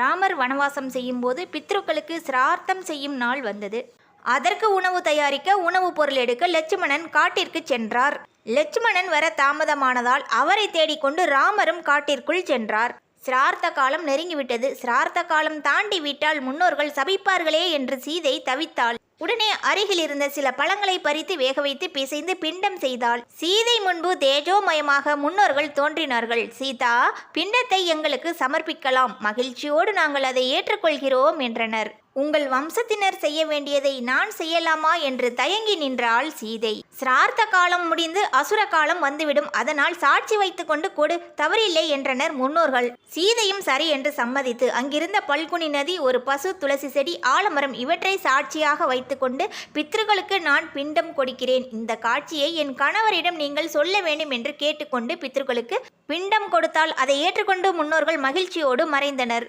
ராமர் வனவாசம் செய்யும்போது பித்ருக்களுக்கு சிரார்த்தம் செய்யும் நாள் வந்தது. அதற்கு உணவு தயாரிக்க உணவுப் பொருள் எடுக்க லட்சுமணன் காட்டிற்கு சென்றார். லட்சுமணன் வர தாமதமானதால் அவரை தேடிக்கொண்டு ராமரும் காட்டிற்குள் சென்றார். சிரார்த்த காலம் நெருங்கிவிட்டது. சிரார்த்த காலம் தாண்டி விட்டால் முன்னோர்கள் சபிப்பார்களே என்று சீதை தவித்தாள். உடனே அருகில் இருந்த சில பழங்களை பறித்து வேக வைத்து பிசைந்து பிண்டம் செய்தாள். சீதை முன்பு தேஜோமயமாக முன்னோர்கள் தோன்றினார்கள். சீதா பிண்டத்தை எங்களுக்கு சமர்ப்பிக்கலாம். மகிழ்ச்சியோடு நாங்கள் அதை ஏற்றுக்கொள்கிறோம் என்றனர். உங்கள் வம்சத்தினர் செய்ய வேண்டியதை நான் செய்யலாமா என்று தயங்கி நின்றாள் சீதை. சிரார்த்த காலம் முடிந்து அசுர காலம் வந்துவிடும். அதனால் சாட்சி வைத்துக்கொண்டு கொடு. தவறில்லை என்றனர் முன்னோர்கள். சீதையும் சரி என்று சம்மதித்து அங்கிருந்த பல்குனி நதி ஒரு பசு துளசி செடி ஆலமரம் இவற்றை சாட்சியாக வைத்துக்கொண்டு பித்ருக்களுக்கு நான் பிண்டம் கொடுக்கிறேன். இந்த காட்சியை என் கணவரிடம் நீங்கள் சொல்ல வேண்டும் என்று கேட்டுக்கொண்டு பித்ருக்களுக்கு பிண்டம் கொடுத்தால் அதை ஏற்றுக்கொண்டு முன்னோர்கள் மகிழ்ச்சியோடு மறைந்தனர்.